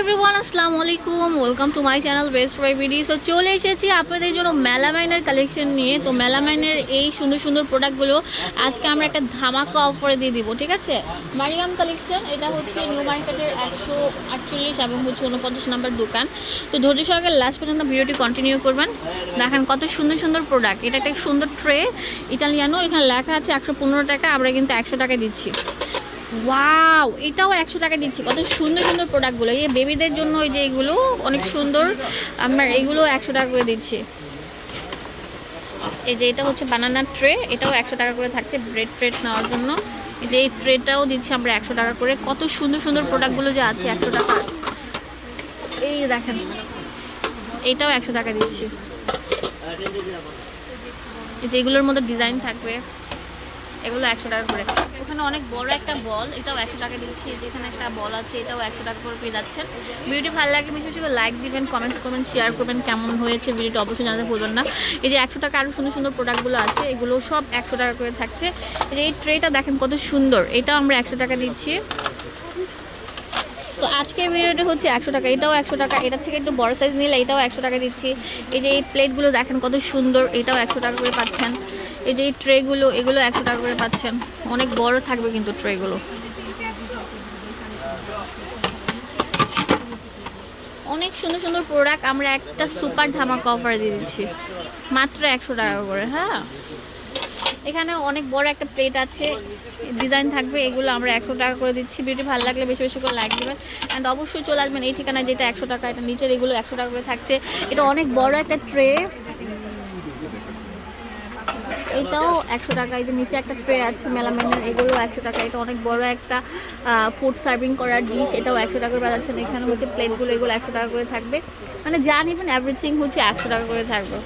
Everyone আসসালামু আলাইকুম welcome to my channel best buy BD so চলে এসেছি আপনাদের জন্য মেলামাইনের কালেকশন নিয়ে। তো মেলামাইনের এই সুন্দর সুন্দর প্রোডাক্টগুলো আজকে আমরা একটা ধামাকা অফারে দিয়ে দিব, ঠিক আছে? মারিয়াম কালেকশন এটা হচ্ছে নিউ মার্কেটের একশো আটচল্লিশ এবং হচ্ছে উনপঞ্চাশ নাম্বার দোকান। তো ধৈর্য সহকারে লাস্ট পর্যন্ত ভিডিওটি কন্টিনিউ করবেন। দেখেন কত সুন্দর সুন্দর প্রোডাক্ট এটা একটা সুন্দর ট্রে ইটালিয়ানো এখানে লেখা আছে একশো পনেরো টাকা, আমরা কিন্তু একশো টাকায় দিচ্ছি। ওয়াও এটাও একশো টাকা দিচ্ছি। কত সুন্দর সুন্দর প্রোডাক্টগুলো এই বেবিদের জন্য ওই যে এগুলো, অনেক সুন্দর। আমরা এগুলো একশো টাকা করে দিচ্ছি। এই যে এটা হচ্ছে বানানার ট্রে এটাও একশো টাকা করে থাকছে ব্রেড ট্রেড নেওয়ার জন্য। এই যে এই ট্রেটাও দিচ্ছি আমরা একশো টাকা করে। কত সুন্দর সুন্দর প্রোডাক্টগুলো যে আছে একশো টাকা। এই দেখেন, এটাও একশো টাকা দিচ্ছি। এই যে এগুলোর মধ্যে ডিজাইন থাকবে। এগুলো একশো টাকা করে। ওখানে অনেক বড় একটা বল, এটাও একশো টাকা দিচ্ছি। যেখানে একটা বল আছে, এটাও একশো টাকা করে পেয়ে যাচ্ছেন। ভিডিওটি ভালো লাগে বেশি বেশি লাইক দিবেন কমেন্টস করবেন শেয়ার করবেন কেমন হয়েছে ভিডিওটি অবশ্যই জানাতে ভুলবেন না। এই যে একশো টাকা আরও সুন্দর সুন্দর প্রোডাক্টগুলো আছে, এগুলো সব একশো টাকা করে থাকছে। এই যে এই ট্রেটা দেখেন কত সুন্দর, এটাও আমরা একশো টাকা দিচ্ছি। তো আজকের ভিডিওটি হচ্ছে একশো টাকা, এটাও একশো টাকা, এটার থেকে একটু বড় সাইজ নিলে এটাও একশো টাকা দিচ্ছি। এই যে এই প্লেটগুলো দেখেন কত সুন্দর, এটাও একশো টাকা করে পাচ্ছেন। এই যে এই ট্রেগুলো এগুলো একশো টাকা করে পাচ্ছেন। অনেক বড় থাকবে কিন্তু ট্রেগুলো অনেক সুন্দর সুন্দর প্রোডাক্ট আমরা একটা সুপার ধামাকা অফার দিয়ে দিচ্ছি। মাত্র একশো টাকা করে হ্যাঁ? এখানে অনেক বড় একটা প্লেট আছে ডিজাইন থাকবে, এগুলো আমরা একশো টাকা করে দিচ্ছি। ভিডিও ভালো লাগলে বেশি বেশি করে লাইক দেবেন। অ্যান্ড অবশ্যই চলে আসবেন এই ঠিকানায়, যেটা একশো টাকা, এটা নিচের এগুলো একশো টাকা করে থাকছে। এটা অনেক বড় একটা ট্রে এটাও একশো টাকা এই যে নিচে একটা ট্রে আছে মেলামেনের এগুলো একশো টাকা। এটা অনেক বড় একটা ফুড সার্ভিং করার ডিশ এটাও একশো টাকা করে বাজাচ্ছেন এখানে হচ্ছে প্লেটগুলো এগুলো একশো টাকা করে থাকবে। মানে যা নিবেন এভরিথিং হচ্ছে একশো টাকা করে থাকবে।